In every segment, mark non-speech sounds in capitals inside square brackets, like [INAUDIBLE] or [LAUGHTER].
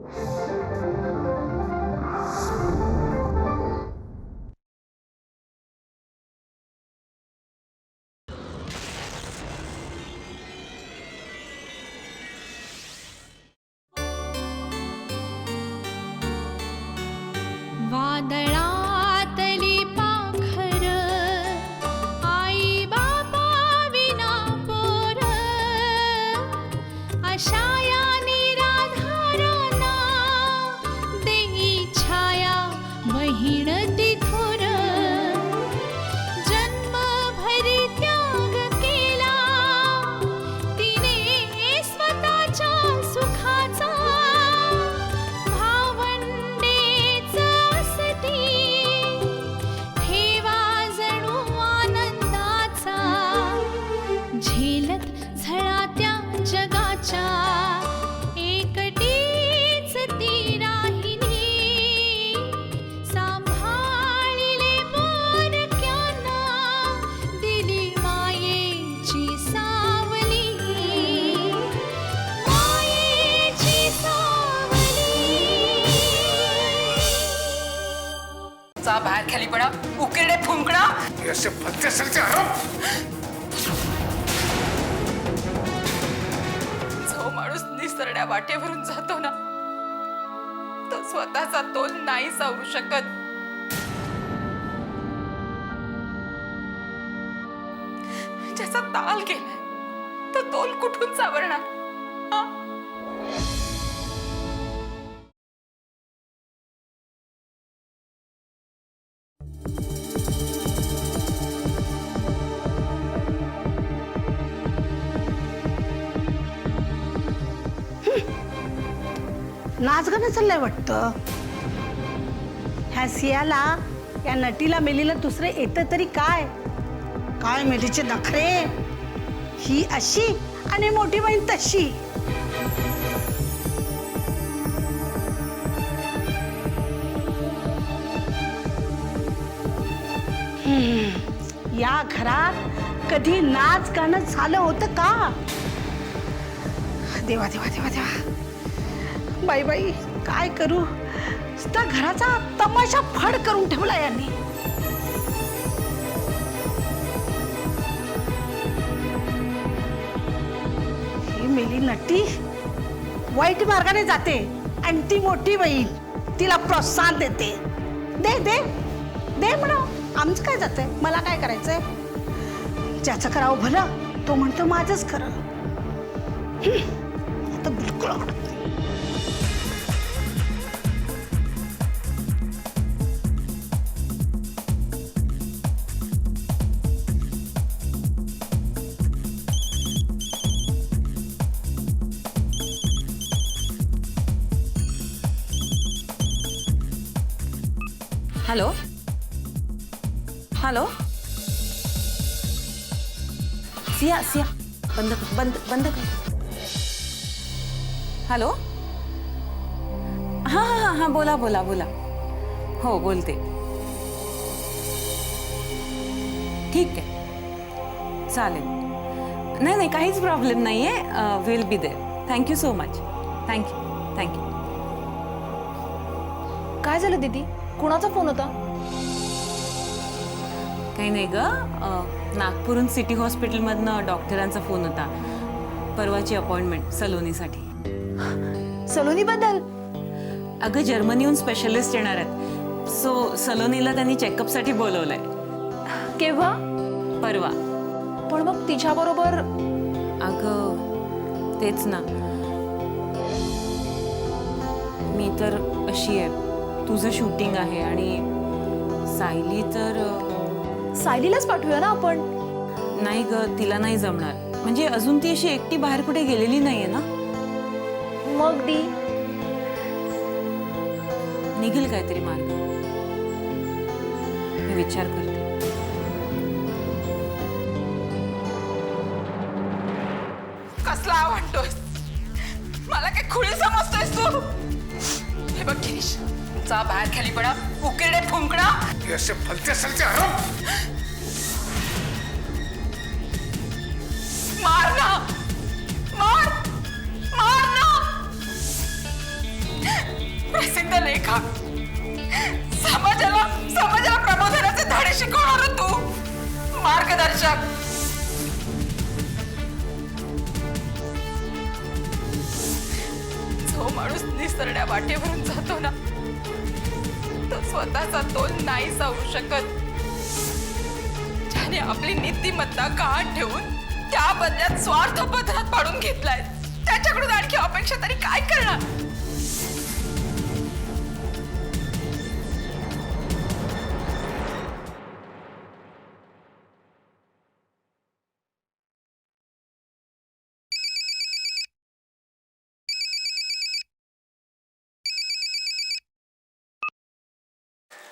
Música वाटेवरून जातो ना तो स्वतःचा तोल नाही सावरू शकत. ज्याचा ताल गेलाय तो तोल कुठून सावरणार? नाच चाललंय वाटतं? ह्या सियाला या नटीला मेलीला दुसरे येतं तरी काय? काय मेलीचे नखरे? ही अशी आणि मोठी बहीण तशी. या घरात कधी नाच गाणं झालं होतं का? देवा देवा देवा देवा. बाई बाई. काय करू? त्या घराचा तमाशा फड करून ठेवला यांनी. ही मेली नटी वाईट मार्गाने जाते. आणि ती मोठी बहीण तिला प्रोत्साहन देते. दे दे. दे म्हणा आमचं काय जातंय? मला काय करायचंय? ज्याचं करावं भलं तो म्हणतो माझंच खरं. आता बिलकुल आवडत नाही. हॅलो हॅलो सिया सिया बंद बंद बंद कर हॅलो हाँ हाँ हाँ हाँ बोला बोला बोला हो. बोलते ठीक आहे चालेल नाही नाही काहीच प्रॉब्लेम नाही आहे will be there thank you so much thank you thank you काय झालं दीदी कुणाचा फोन होता? काही नाही ग. अ, नागपूरहून सिटी हॉस्पिटलमधनं डॉक्टरांचा फोन होता. परवाची अपॉइंटमेंट सलोनीसाठी. सलोनी बद्दल अगं जर्मनीहून स्पेशलिस्ट येणार आहेत. सो सलोनीला त्यांनी चेकअपसाठी बोलवलंय. केव्हा? परवा. पण मग तिच्या बरोबर अगं तेच ना. मी तर अशी आहे. तुझं शूटिंग आहे आणि सायली तर सायलीलाच पाठवूया ना आपण? नाही ग तिला नाही जमणार. म्हणजे अजून ती अशी एकटी बाहेर कुठे गेलेली नाहीये ना? मग दी. निघेल काहीतरी मार्ग. मी विचार करते. कसला आवडतोस मला काय खुळी समजतोयस तू? हे बघ गिरीश. चा बाहेर खाली पडा. उकिरडे फुंकणा हे असे फलते सलते हरम. शकत. ज्याने आपली नीतिमत्ता गहाण ठेवून त्या बदल्यात स्वार्थ पदरात पाडून घेतलाय. त्याच्याकडून आणखी अपेक्षा तरी काय करणार?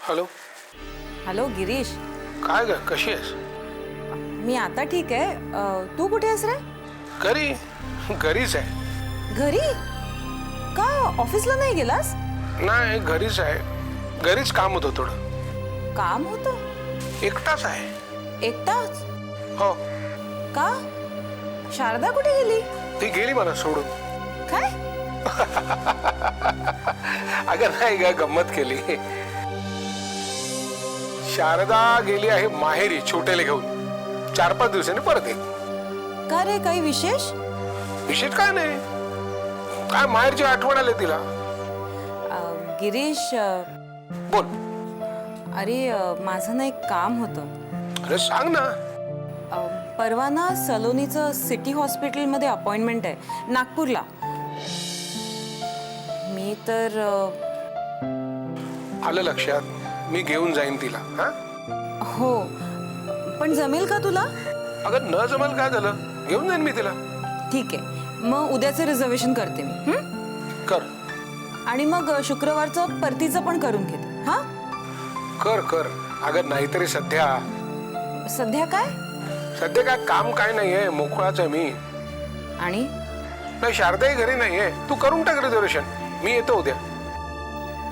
हॅलो. हॅलो गिरीश. काय ग कशी आहेस? मी आता ठीक आहे. अ, तू कुठे आहेस रे? घरी. घरीच आहे. घरी? का ऑफिसला नाही गेलास? नाही घरीच आहे. घरीच काम होतं थोडं. काम होतं? एकटाच आहे. एकटाच? हो. का? शारदा कुठे गेली? ती गेली मला सोडून. काय? [LAUGHS] अगं नाही ग गंमत केली. शारदा गेली आहे माहेरी छोटेले घेऊन. चार पाच दिवसांनी परत येईल. का रे काही विशेष? विशेष काय नाही. काय माहेरची आठवण आली तिला? अ, गिरीश अ, बोल. अरे अ, माझं ना एक काम होतं. अरे सांग ना. अ, परवा ना सलोनीचं सिटी हॉस्पिटलमध्ये अपॉइंटमेंट आहे नागपूरला. मी तर अ, आलं लक्षात. मी घेऊन जाईन तिला. हा? हो. पण जमेल का तुला? अगं न जमेल काय झालं? घेऊन जाईन मी तिला. ठीक आहे. मग उद्याचं रिझर्वेशन करते मी. हं? कर. आणि मग शुक्रवारचं परतीचं पण करून घेते. हां? कर कर. अगं नाहीतरी सध्या. सध्या काय? सध्या काय काम काय नाहीये. मोकळाच आहे मी. आणि? नाही शारदाही घरी नाहीये. तू करून टाक रिझर्वेशन मी येतो उद्या.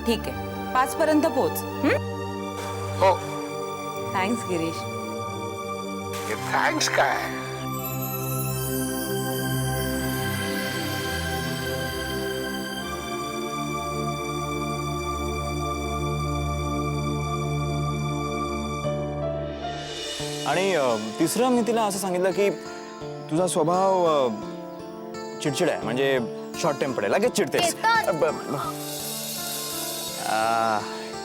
ठीक आहे. पाच पर्यंत पोच. हो? थँक्स गिरीश. थँक्स काय? आणि अ, तिसरं मी तिला असं सांगितलं की तुझा स्वभाव अ, चिडचिड आहे. म्हणजे शॉर्ट टेम्पर आहे. लगेच चिडतेस! अ, ब- आ,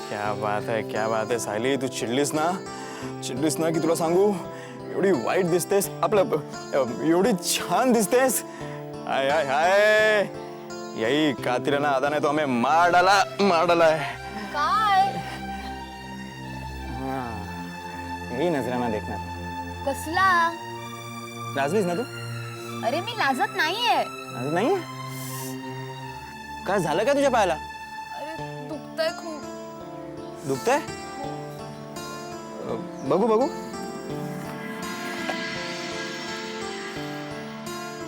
क्या बात आहे क्या बात आहे सायली तू चिडलीस ना? चिडलीस ना की तुला सांगू? एवढी वाईट दिसतेस आपलं एवढी छान दिसतेस. I I hi. यही कातिरा ना आदा नाही तो हमें मार डाला मार डाला है काय यही नजराना देखना कसला? लाजलीस ना तू? अरे मी लाजत नाहीये. अजून नाही काय झालं काय तुझ्या पायाला? दुखतंय खूप. दुखतंय? अ, बघू बघू.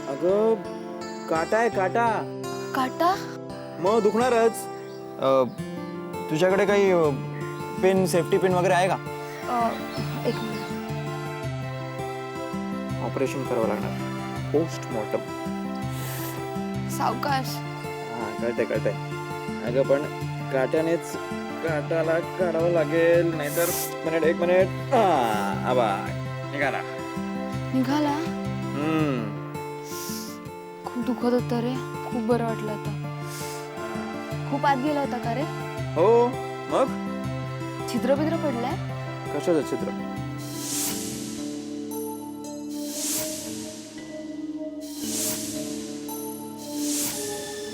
अगं काटा आहे काटा. काटा? मग दुखणारच. अ, तुझ्याकडे काही पेन सेफ्टी पिन वगैरे आहे का? अ, एक मिनिट. ऑपरेशन करावं लागणार. पोस्टमॉर्टम सावकाश. हा कळतंय कळतंय. अगं पण काट्यानेच काटाला काढावं लागेल नाहीतर मिनिट एक मिनिट. आबा निघाला. निघाला? हम्म. खूप दुखत होतं रे. खूप बरं वाटलं होतं खूप आत गेला होता का रे? हो मग? छिद्र बिद्र पडलंय? कशाचं चित्र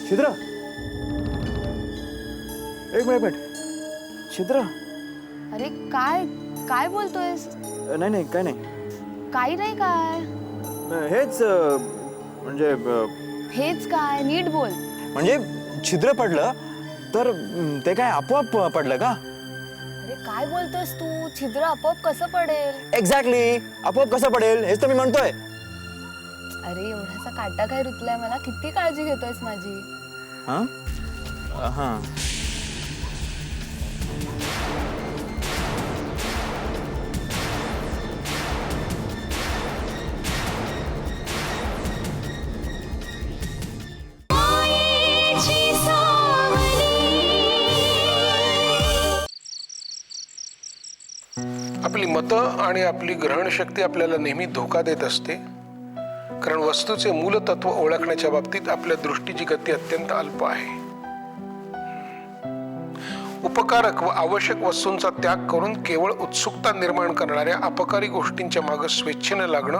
छिद्र? एक मिनिट मिनिट. छिद्र? अरे काय काय बोलतोयस? नाही नाही काय नाही. काही नाही काय. हेच अं, म्हणजे अं, हेच काय नीट बोल. म्हणजे छिद्र पडलं तर अं, ते काय आपोआप पडलं का? अरे काय बोलतोयस तू? छिद्र आपोआप कसं पडेल? एक्झॅक्टली आपोआप कसं पडेल हेच तर मी म्हणतोय. अरे एवढासा काटा काय रुतलाय मला? किती काळजी घेतोयस माझी? हां? हां. आपली मतं आणि आपली ग्रहणशक्ती आपल्याला नेहमी धोका देत असते. कारण वस्तूचे मूलतत्व ओळखण्याच्या बाबतीत आपल्या दृष्टीची गती अत्यंत अल्प आहे. उपकारक व आवश्यक वस्तूंचा त्याग करून केवळ उत्सुकता निर्माण करणाऱ्या अपकारी गोष्टींच्या मागं स्वेच्छेनं लागणं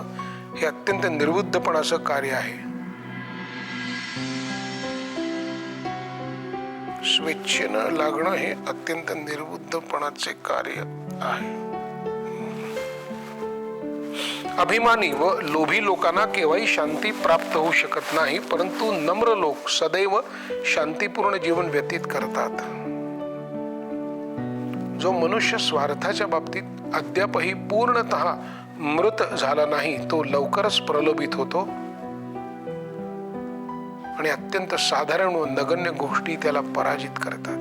हे अत्यंत निर्बुद्धपणाचं कार्य आहे. स्वेच्छेनं लागणं हे अत्यंत निर्बुद्धपणाचे कार्य आहे. अभिमानी व लोभी लोकांना केव्हाही शांती प्राप्त होऊ शकत नाही परंतु नम्र लोक सदैव शांतीपूर्ण जीवन व्यतीत करतात. जो मनुष्य स्वार्थाच्या बाबतीत अद्यापही पूर्णतः मृत झाला नाही तो लवकरच प्रलोभित होतो. आणि अत्यंत साधारण व नगण्य गोष्टी त्याला पराजित करतात.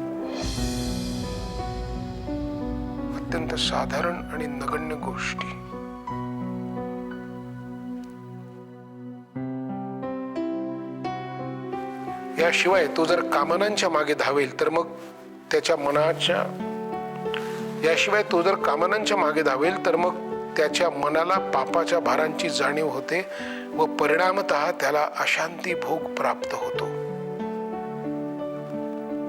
अत्यंत साधारण आणि नगण्य गोष्टी. याशिवाय तो जर कामनांच्या मागे धावेल तर मग त्याच्या मनाच्या याशिवाय तो जर कामनांच्या मागे धावेल तर मग त्याच्या मनाला पापाच्या भारांची जाणीव होते व परिणामत त्याला अशांती भोग प्राप्त होतो.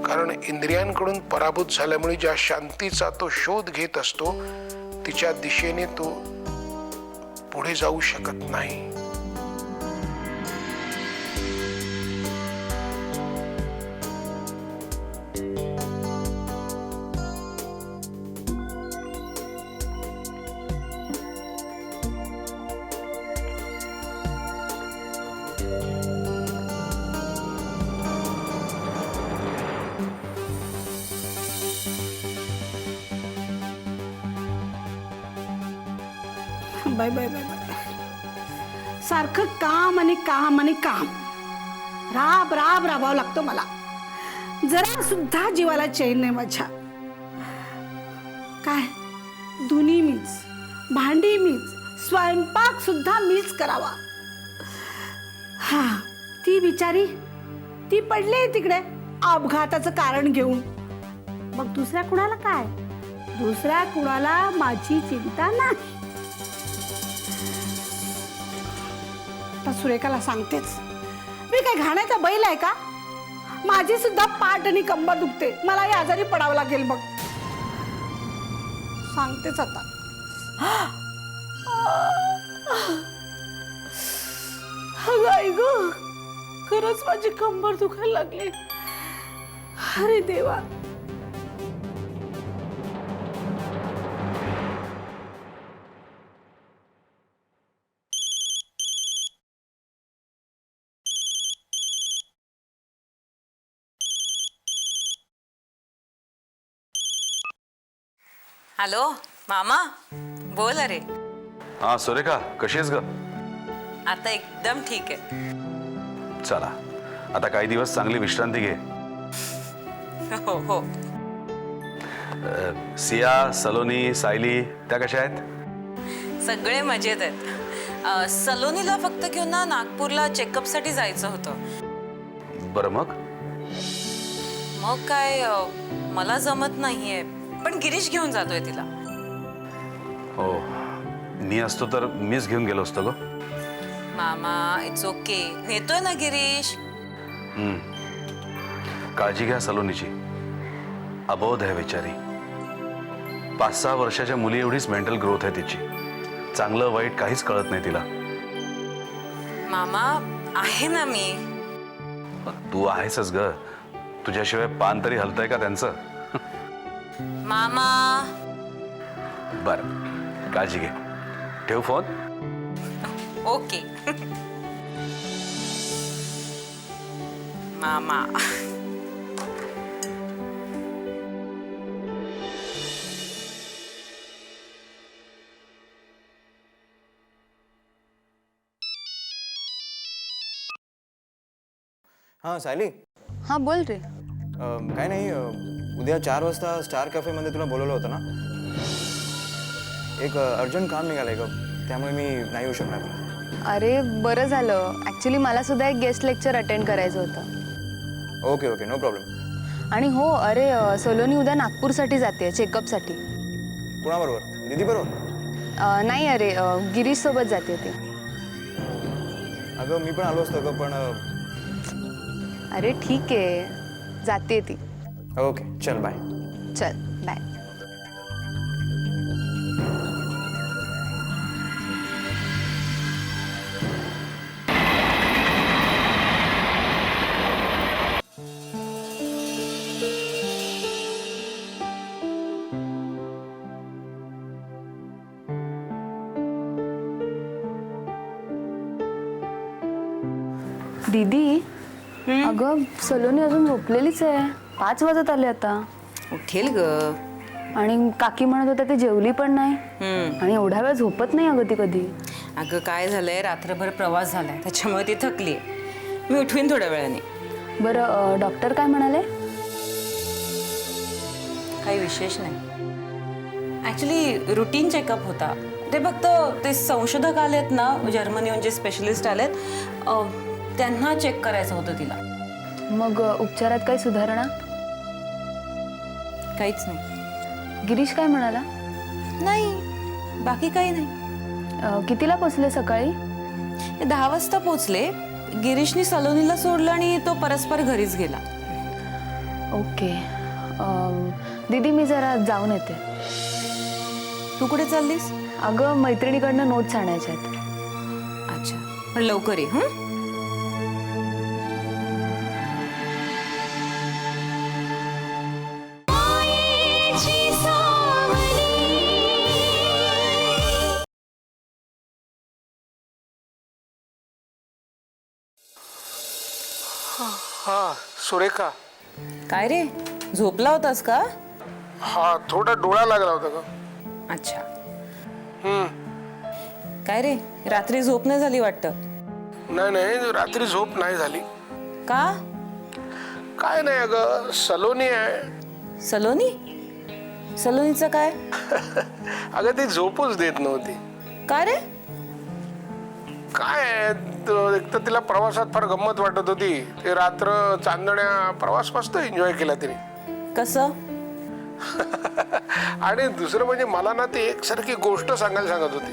कारण इंद्रियांकडून पराभूत झाल्यामुळे ज्या शांतीचा तो शोध घेत असतो तिच्या दिशेने तो पुढे जाऊ शकत नाही. Bye bye bye bye. सारखं काम आणि काम आणि काम. राब राब राबावं लागतो मला. जरा सुद्धा जीवाला चैन नाही माझ्या. काय? धुनी मीच भांडी मीच स्वयंपाक सुद्धा मीच करावा. हा ती बिचारी ती पडली तिकडे अपघाताचं कारण घेऊन. मग दुसऱ्या कुणाला काय? दुसऱ्या कुणाला माझी चिंता नाही. आता सुरेखाला सांगतेच. मी काय घाण्याचा बैल आहे का? माझी सुद्धा पाठ आणि कंबर दुखते. मलाही आजारी पडावं लागेल मग सांगतेच आता. आई गं खरंच माझी कंबर दुखायला लागली. अरे देवा. हॅलो मामा बोल अरे. हा सुरेखा कशी आहेस ग? आता एकदम ठीक आहे. चला आता काही दिवस चांगली विश्रांती घे. हो हो. अ, सिया सलोनी सायली त्या कशा आहेत? सगळे मजेत आहेत. अ, सलोनीला फक्त घेऊन ना नागपूरला चेकअपसाठी जायचं होतं. बरं मग? मग काय अ, मला जमत नाहीये. पण गिरीश घेऊन जातोय तिला. हो मी असतो तर मीच घेऊन गेलो असतो ग. मामा इट्स ओके नेतोय ना गिरीश? काळजी घ्या सलोनीची. अबोध आहे बिचारी. पाच सहा वर्षाच्या मुली एवढीच मेंटल ग्रोथ आहे तिची. चांगलं वाईट काहीच कळत नाही तिला. मामा आहे ना मी. तू आहेसच ग. तुझ्याशिवाय पान तरी हलतंय का त्यांचं? मामा। बरं काळजी घे. ठेव फ़ोन? ओके. मामा. हाँ सायली। हाँ बोल रे अं, काय नाही अं, उद्या चार वाजता स्टार कॅफेमध्ये तुला बोलवलं होतं ना? एक अर्जंट काम निघालंय ग त्यामुळे मी नाही येऊ शकणार. अरे बरं झालं. ॲक्च्युली मला सुद्धा एक गेस्ट लेक्चर अटेंड करायचं होतं. Okay okay no problem. आणि हो अरे सलोनी उद्या नागपूरसाठी जाते चेकअपसाठी. कुणाबरोबर? दीदी बरोबर? नाही अरे गिरीश सोबत जाते ती. अगं मी पण आलो असतो ग पण अरे ठीक आहे. जाते ती. ओके चल बाय. चल बाय. दीदी अगं सलोनी अजून झोपलेलीच आहे. पाच वाजत आले आता. उठेल ग. आणि काकी म्हणत होत्या ती जेवली पण नाही. आणि एवढ्या वेळ झोपत नाही अगं ती कधी. अगं काय झालंय रात्रभर प्रवास झालाय त्याच्यामुळे ती थकली मी उठवीन थोड्या वेळाने. बरं अ, डॉक्टर काय म्हणाले? काही विशेष नाही. ॲक्च्युली रुटीन चेकअप होता. ते फक्त ते संशोधक आलेत ना जर्मनीहून जे स्पेशलिस्ट आलेत अ, त्यांना चेक करायचं होतं तिला. मग अ, उपचारात काही सुधारणा? काहीच नाही. गिरीश काय म्हणाला? नाही बाकी काही नाही. अ, कितीला पोचले सकाळी? ते दहा वाजता पोचले. गिरीशनी सलोनीला सोडलं आणि तो परस्पर घरीच गेला. ओके. अम, दीदी मी जरा जाऊन येते. तू कुठे चाललीस? अगं मैत्रिणीकडनं नोट्स आणायच्या आहेत. अच्छा. पण लवकर ये हं? सुरेखा. काय रे? झोपला होतास का? हा थोडा डोळा लागला होता का अच्छा. हम्म. काय रे? रात्री झोप नाही झाली वाटतं? नाही नाही रात्री झोप नाही झाली. का? काय नाही अगं सलोनी आहे. सलोनी? सलोनीचं काय? [LAUGHS] अगं ती झोपच देत नव्हती. का रे? काय एक तर तिला प्रवासात फार गंमत वाटत होती. ते रात्र चांदण्या प्रवास मस्त एन्जॉय केला तिने. कसं? [LAUGHS] आणि दुसरं म्हणजे मला ना ती एकसारखी गोष्ट सांगायला सांगत होती.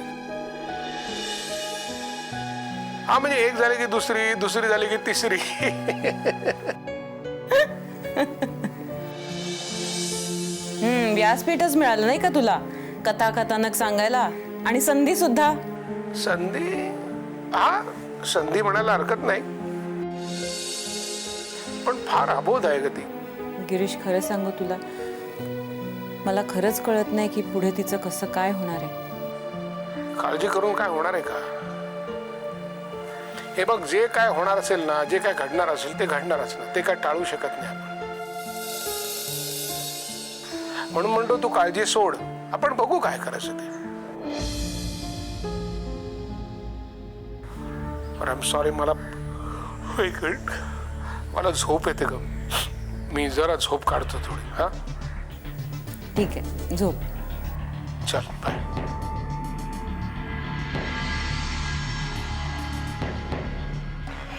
हा म्हणजे एक झाली की दुसरी दुसरी झाली की तिसरी. [LAUGHS] हम्म व्यासपीठच मिळालं नाही का तुला? कथा कथानक सांगायला. आणि संधी सुद्धा संधी? हा? संधी म्हणायला हरकत नाही. पण फार अबोध आहे ग ती. गिरीश खरं सांगू तुला? मला खरंच कळत नाही की पुढे तिचं कसं काय होणार आहे. काळजी करून काय होणार आहे का? हे बघ जे काय होणार असेल ना जे काय घडणार असेल ते घडणारच ना ते काय टाळू शकत नाही आपण. म्हणून म्हणतो तू काळजी सोड. आपण बघू काय करायचं ते. आय सॉरी मला एक मिनिट. मला झोप येते ग. मी जरा झोप काढतो थोडी हा? ठीक आहे झोप. चल बाय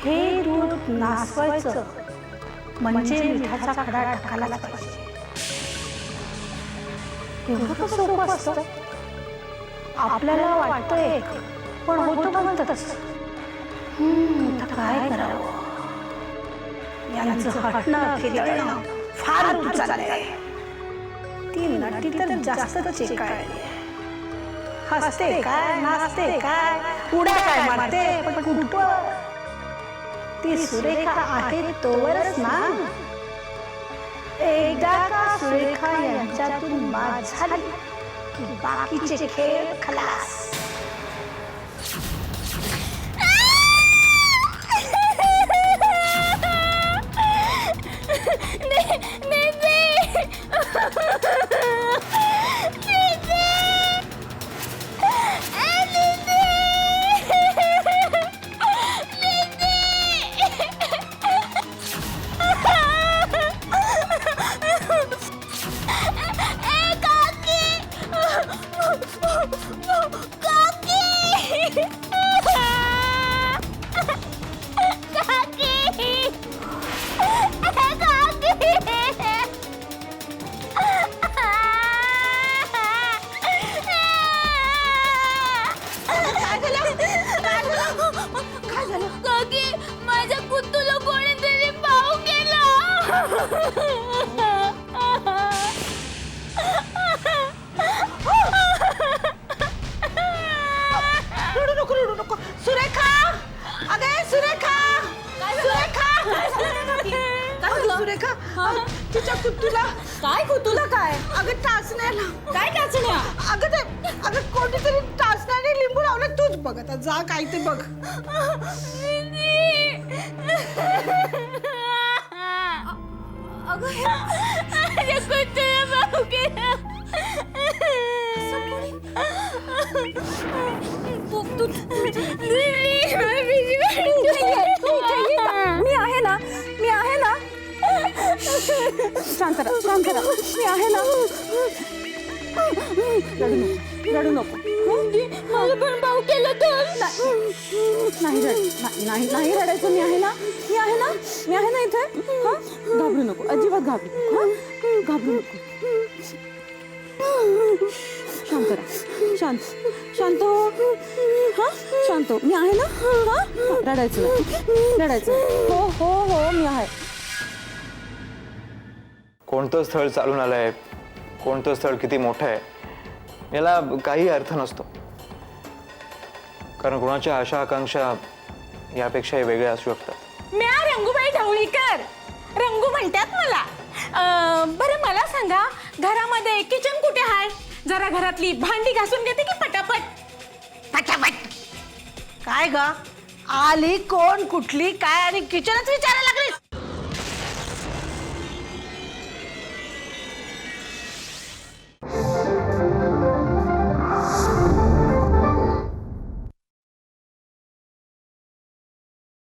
हे दूध नासवायचं. म्हणजे मिठाचा खडा टाकायला पाहिजे. एवढं का सोपं असतं? आपल्याला वाटतं एक पण होतं म्हणतच. आता काय करावं? यांचं हटणं फिरणं फार दूर चाललंय. ती नटी तर जास्त चेकाळली हसते काय नाचते काय उड्या काय मारते पण कुठं? ती सुरेखा आहे तोवरच ना एकदा का सुरेखा यांच्यातून बाद झाली की बाकीचे खेळ खलास. चुकून तुला कोणीतरी नको रडू नको. सुरेखा! अगे सुरेखा! सुरेखा! अगं, सुरेखा अगं, तिच्या कुतूला काय कुतूला काय? अगं टाचण्याला. काय टाचण्या? अगं ते अगं कोणीतरी टाचण्याने लिंबू लावलं. तूच बघ आता जा काय ते बघ मी आहे ना मी आहे ना. शांत राहा शांत राहा. मी आहे ना. रडू नको. मला पण भाऊ केलं तर. नाही रड नाही- नाही नाही रडायचं. मी आहे ना मी आहे ना मी आहे ना इथे. हा? घाबरू नको. अजिबात घाबरू नको हा? घाबरू नको. शांत राहा. शांत शांत हो. हा? शांत हो. मी आहे ना? हा? रडायचं नाही. रडायचं नाही. हो हो हो मी आहे. कोणतं स्थळ चालून आलंय? कोणतं स्थळ किती मोठं आहे? याला काही अर्थ नसतो. कारण कोणाच्या आशा आकांक्षा यापेक्षाही वेगळ्या असू शकतात. म्या रंगूबाई ढवळीकर. रंगू म्हणतात मला. अं, बरं मला सांगा घरामध्ये किचन कुठे आहे जरा घरातली भांडी घासून घेते की पटापट? पटापट. काय ग? आली कोण कुठली काय आणि किचनच विचारायला लागली?